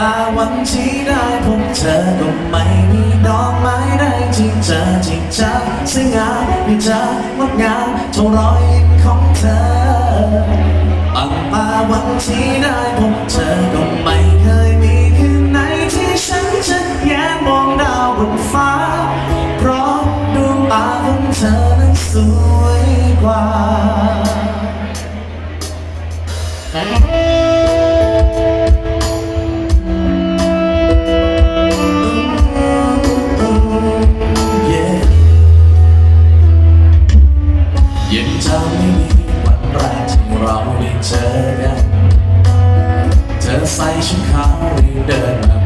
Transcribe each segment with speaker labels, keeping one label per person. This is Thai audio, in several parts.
Speaker 1: ตาวันที่ได้พบเธอก็ไม่มีดอกไม้ใดที่เจอที่จอสวยงามไม่เจองดงามเท่ารอยยิ้มของเธอตั้งตาวันที่ได้พบเธอก็ไม่เคยมีคืนไหนที่ฉันจะแย้มมองดาวบนฟ้า เพราะดวงตาของเธอนั้นสวยกว่าังจำไม่มีวันแรกที่เราได้เจอกัน เธอใส่ชุดขาวรีบเดินมา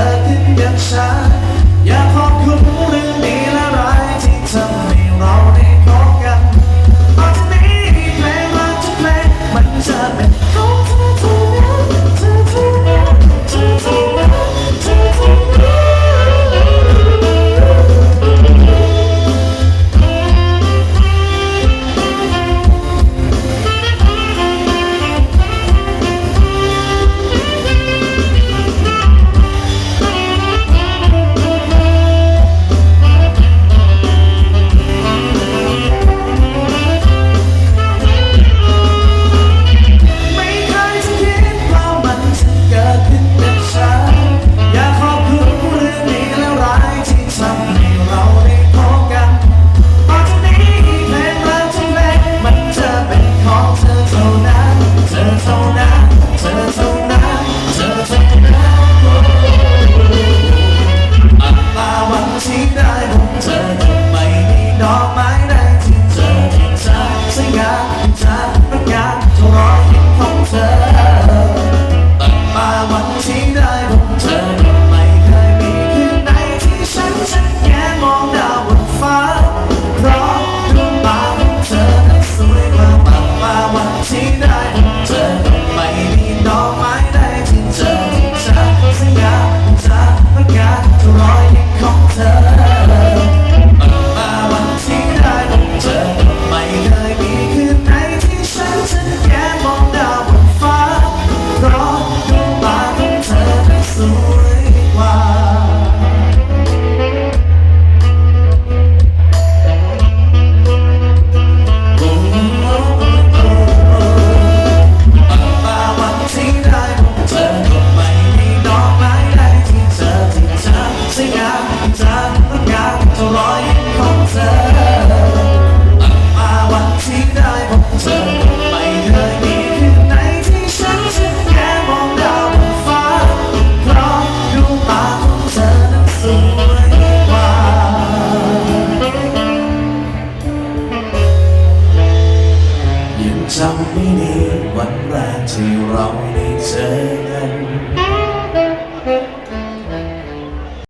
Speaker 1: ธอขึ้นยังช้าอยากขอบคุณ time. งามจากมันยากเท่ารอยของเธอมาวันที่ได้พบเธอไม่เคยมีคืนไหนที่ฉันแค่มองดาวบนฟ้าเพราะดวงาของเธอนั้นสวยกว่ายังจำไม่ได้วันแรกที่เราได้เจอกัน